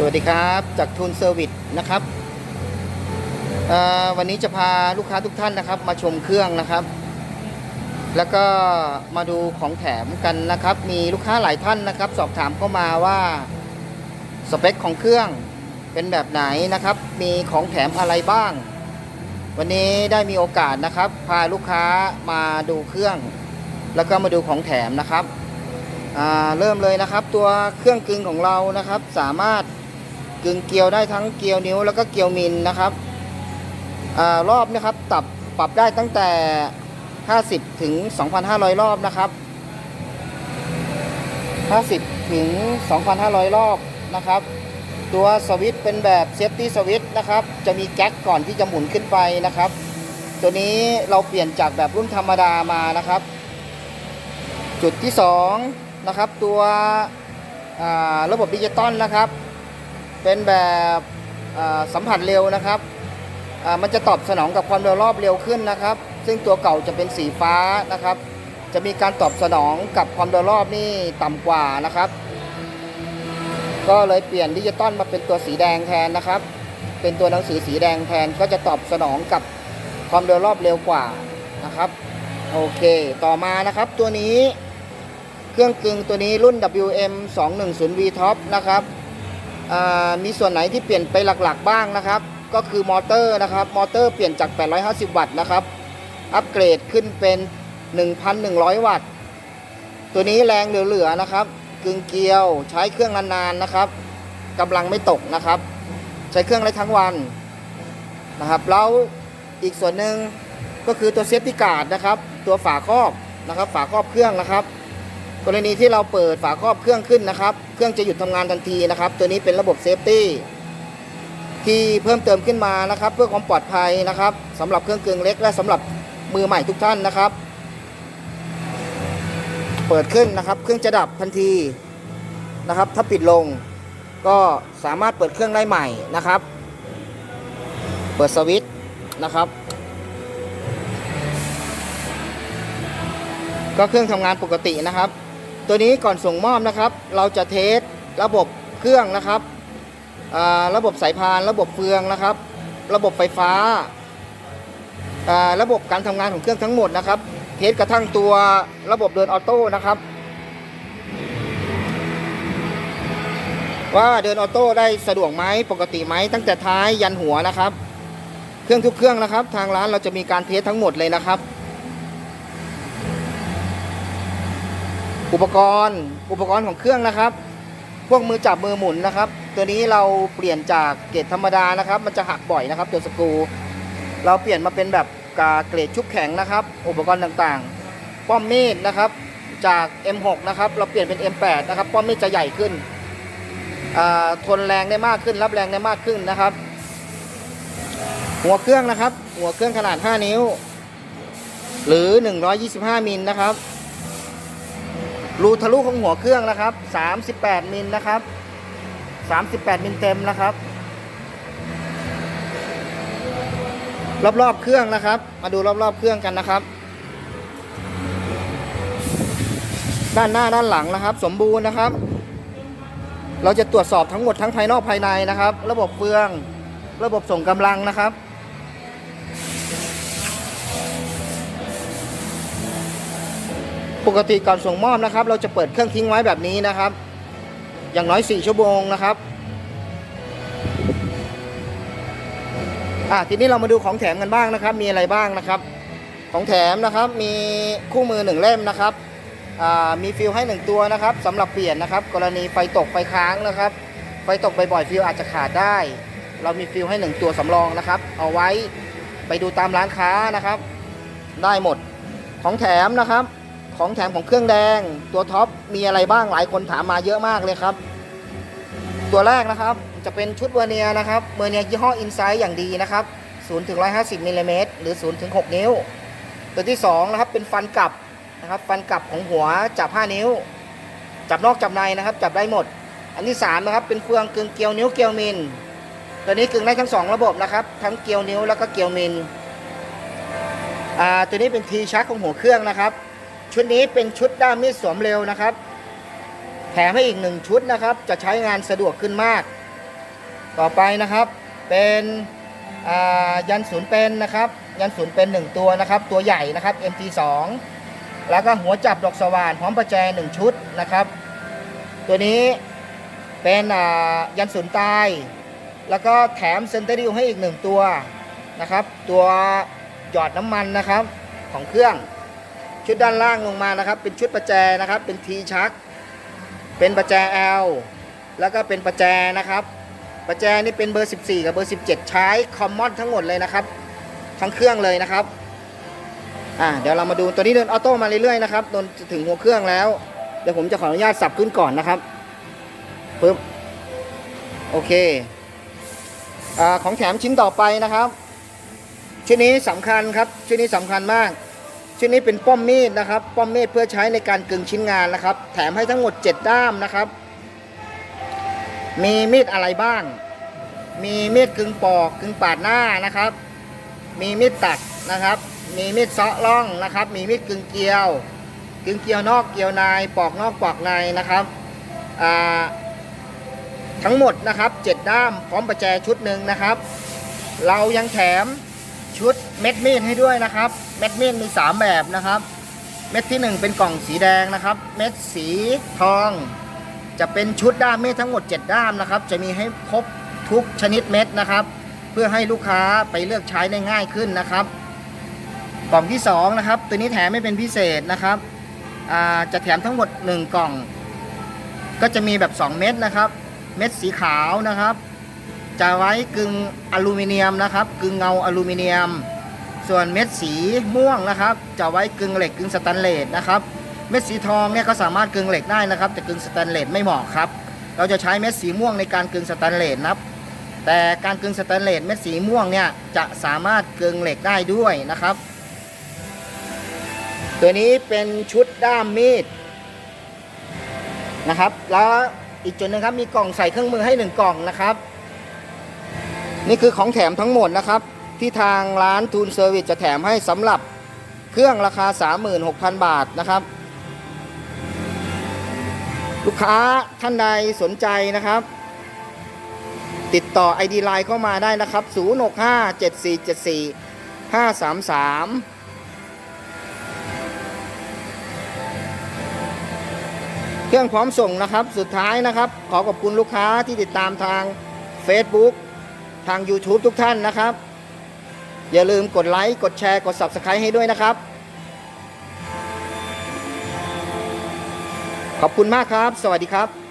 สวัสดีครับจากทูนเซอร์วิสนะครับวันนี้จะพาลูกค้าทุกท่านนะครับ มาชมเครื่องนะครับ แล้วก็มาดูของแถมกันนะครับ มีลูกค้าหลายท่านนะครับ สอบถามเข้ามาว่าสเปคของเครื่องเป็นแบบไหนนะครับ มีของแถมอะไรบ้าง วันนี้ได้มีโอกาสนะครับ พาลูกค้ามาดูเครื่อง แล้วก็มาดูของแถมนะครับเริ่มเลยนะครับตัวเครื่องกึงของเรานะครับสามารถ กึ่งเกลียวได้ทั้งเกลียวนิ้วแล้วก็เกลียวมิลนะครับอรอบนะครับปรับปรับได้ตั้งแต่ 50 ถึง 2,500 รอบนะครับ 50 ถึง 2,500 รอบนะครับ ตัวสวิตช์เป็นแบบเซฟตี้สวิตช์นะครับ จะมีแก๊กก่อนที่จะหมุนขึ้นไปนะครับ ตัวนี้เราเปลี่ยนจากแบบรุ่นธรรมดามานะครับ จุดที่ 2 นะครับ ตัวระบบดิจิตอลนะครับ เป็นแบบสัมผัสเร็วนะครับมันจะตอบสนองกับความเร็วรอบเร็วขึ้นนะครับ ซึ่งตัวเก่าจะเป็นสีฟ้านะครับ จะมีการตอบสนองกับความเร็วรอบนี่ต่ำกว่านะครับ ก็เลยเปลี่ยนดิจิตอลมาเป็นตัวสีแดงแทนนะครับ เป็นตัวหนังสือสีแดงแทนก็จะตอบสนองกับความเร็วรอบเร็วกว่านะครับโอเค ต่อมานะครับตัวนี้ เครื่องกึ่งตัวนี้รุ่น WM 210 V Top นะครับ มีส่วนไหนที่เปลี่ยนไปหลักๆบ้างนะครับ ก็คือมอเตอร์นะครับ มอเตอร์เปลี่ยนจาก 850 วัตต์นะครับ อัปเกรดขึ้นเป็น 1,100 วัตต์ ตัวนี้แรงเหลือๆนะครับ กึ่งเกลียวใช้เครื่องนานๆนะครับกำลังไม่ตกนะครับ ใช้เครื่องได้ทั้งวันนะครับ แล้วอีกส่วนหนึ่งก็คือตัวเซฟตี้การ์ดนะครับ ตัวฝาครอบนะครับ ฝาครอบเครื่องนะครับ กรณีที่เราเปิดฝาครอบเครื่องขึ้นนะครับ เครื่องจะหยุดทำงานทันทีนะครับ ตัวนี้เป็นระบบเซฟตี้ที่เพิ่มเติมขึ้นมานะครับ เพื่อความปลอดภัยนะครับสำหรับเครื่องเกึ่งเล็ก และสำหรับมือใหม่ทุกท่านนะครับ เปิดขึ้นนะครับ เครื่องจะดับทันทีนะครับ ถ้าปิดลงก็สามารถเปิดเครื่องได้ใหม่นะครับ เปิดสวิตช์นะครับ ก็เครื่องทำงานปกตินะครับ ตัวนี้ก่อนส่งมอบนะครับ เราจะเทสระบบเครื่องนะครับระบบสายพานระบบเฟืองนะครับ ระบบไฟฟ้าอ่าระบบการทำงานของเครื่องทั้งหมดนะครับ เทสกระทั่งตัวระบบเดินออโต้นะครับ ว่าเดินออโต้ได้สะดวกไหมปกติไหมตั้งแต่ท้ายยันหัวนะครับ เครื่องทุกเครื่องนะครับ ทางร้านเราจะมีการเทสทั้งหมดเลยนะครับ อุปกรณ์อุปกรณ์ของเครื่องนะครับ พวกมือจับมือหมุนนะครับ ตัวนี้เราเปลี่ยนจากเกรดธรรมดานะครับ มันจะหักบ่อยนะครับ ตัวสกรูเราเปลี่ยนมาเป็นแบบกาเกรดชุบแข็งนะครับ อุปกรณ์ต่างๆ ป้อมมีดนะครับ จาก M6 นะครับ เราเปลี่ยนเป็น M8 นะครับ ป้อมมีดจะใหญ่ขึ้นทนแรงได้มากขึ้น รับแรงได้มากขึ้นนะครับ หัวเครื่องนะครับ หัวเครื่องขนาด 5 นิ้ว หรือ 125มิลนะครับ รูทะลุของหัวเครื่องนะครับ 38 มิลนะครับ 38 มิลเต็มนะครับ รอบๆเครื่องนะครับ มาดูรอบๆเครื่องกันนะครับ ด้านหน้าด้านหลังนะครับ สมบูรณ์นะครับ เราจะตรวจสอบทั้งหมดทั้งภายนอกภายในนะครับ ระบบเฟือง ระบบส่งกำลังนะครับ ปกติก่อนส่งมอบนะครับ เราจะเปิดเครื่องทิ้งไว้แบบนี้นะครับ อย่างน้อย 4 ชั่วโมงนะครับอะทีนี้เรามาดูของแถมกันบ้างนะครับ มีอะไรบ้างนะครับ ของแถมนะครับมีคู่มือหนึ่งเล่มนะครับอ่ามีฟิลให้หนึ่งตัวนะครับสำหรับเปลี่ยนนะครับ กรณีไฟตกไฟค้างนะครับ ไฟตกบ่อยๆฟิลอาจจะขาดได้ เรามีฟิลให้หนึ่งตัวสำรองนะครับ เอาไว้ไปดูตามร้านค้านะครับ ได้หมดของแถมนะครับ ของแถมของเครื่องแดง ตัวท็อปมีอะไรบ้างหลายคนถามมาเยอะมากเลยครับ ตัวแรกนะครับจะเป็นชุดเวเนียนะครับเวเนียยี่ห้ออินไซด์อย่างดีนะครับ0ถึง150มิลลิเมตรหรือ0ถึง6นิ้ว ตัวที่2นะครับเป็นฟันกลับนะครับ ฟันกลับของหัวจับ 5 นิ้ว จับนอกจับในนะครับ จับได้หมด อันที่3นะครับเป็นเฟืองกึ่งเกลียวนิ้วเกลียวมิลตัวนี้กึ่งได้ทั้ง 2 ระบบนะครับ ทั้งเกลียวนิ้วแล้วก็เกลียวมิลอ่าตัวนี้เป็นทีชักของหัวเครื่องนะครับ ชุดนี้เป็นชุดด้ามมีดสวมเร็วนะครับ แถมให้อีกหนึ่งชุดนะครับ จะใช้งานสะดวกขึ้นมาก ต่อไปนะครับ เป็นยันศูนย์เป็นนะครับ ยันศูนย์เป็นหนึ่งตัวนะครับ ตัวใหญ่นะครับ MT2 แล้วก็หัวจับดอกสว่านพร้อมประแจหนึ่งชุดนะครับ ตัวนี้เป็นยันศูนย์ตาย แล้วก็แถมเซนเตอริลให้อีกหนึ่งตัวนะครับ ตัวหยอดน้ำมันนะครับของเครื่อง ชุดด้านล่างลงมานะครับ เป็นชุดประแจนะครับ เป็นทีชัก เป็นประแจ L แล้วก็เป็นประแจนะครับ ประแจนี่เป็นเบอร์ 14 กับเบอร์ 17 ใช้คอมมอนทั้งหมดเลยนะครับ ทั้งเครื่องเลยนะครับอ่าเดี๋ยวเรามาดูตัวนี้เดินออโต้มาเรื่อยๆนะครับจนถึงหัวเครื่องแล้ว เดี๋ยวผมจะขออนุญาตสับขึ้นก่อนนะครับปึ๊บโอเคอาของแถมชิ้นต่อไปนะครับ ชิ้นนี้สำคัญครับ ชิ้นนี้สำคัญมาก ชิ้นนี้เป็นป้อมมีดนะครับ ป้อมมีดเพื่อใช้ในการกึงชิ้นงานนะครับ แถมให้ทั้งหมด 7 ด้ามนะครับ มีมีดอะไรบ้าง มีมีดกึงปอกกึงปาดหน้านะครับ มีมีดตัดนะครับ มีมีดเซาะร่องนะครับ มีมีดกึงเกลียว กึงเกลียวนอกเกลียวในปอกนอกปอกในนะครับทั้งหมดนะครับ 7 ด้ามพร้อมประแจชุดหนึ่งนะครับ เรายังแถม ชุดเม็ดมีดให้ด้วยนะครับ เม็ดมีดมี 3 แบบนะครับ เม็ดที่ 1 เป็นกล่องสีแดงนะครับ เม็ดสีทอง จะเป็นชุดด้ามมีดทั้งหมด 7 ด้ามนะครับ จะมีให้ครบทุกชนิดเม็ดนะครับ เพื่อให้ลูกค้าไปเลือกใช้ได้ง่ายขึ้นนะครับ กล่องที่2นะครับตัวนี้แถมไม่เป็นพิเศษนะครับจะแถมทั้งหมด 1 กล่อง ก็จะมีแบบ 2 เม็ดนะครับ เม็ดสีขาวนะครับ จะไว้กึ่งอลูมิเนียมนะครับ กึ่งเงาอลูมิเนียม ส่วนเม็ดสีม่วงนะครับ จะไว้กึ่งเหล็กกึ่งสแตนเลสนะครับ เม็ดสีทองเนี่ยก็สามารถกึ่งเหล็กได้นะครับ แต่กึ่งสแตนเลสไม่เหมาะครับ เราจะใช้เม็ดสีม่วงในการกึ่งสแตนเลสนะครับ แต่การกึ่งสแตนเลสเม็ดสีม่วงเนี่ยจะสามารถกึ่งเหล็กได้ด้วยนะครับ ตัวนี้เป็นชุดด้ามมีดนะครับ แล้วอีกจุดหนึงครับมีกล่องใส่เครื่องมือให้หนึ่งกล่องนะครับ นี่คือของแถมทั้งหมดนะครับ ที่ทางร้านทูนเซอร์วิสจะแถมให้สำหรับเครื่องราคา 36,000 บาทนะครับ ลูกค้าท่านใดสนใจนะครับ ติดต่อ ID Line เข้ามาได้นะครับ 065 7474 533เครื่องพร้อมส่งนะครับ สุดท้ายนะครับ ขอขอบคุณลูกค้าที่ติดตามทาง Facebook ทาง YouTube ทุกท่านนะครับ อย่าลืมกดไลค์ กดแชร์ กด Subscribe ให้ด้วยนะครับ ขอบคุณมากครับ สวัสดีครับ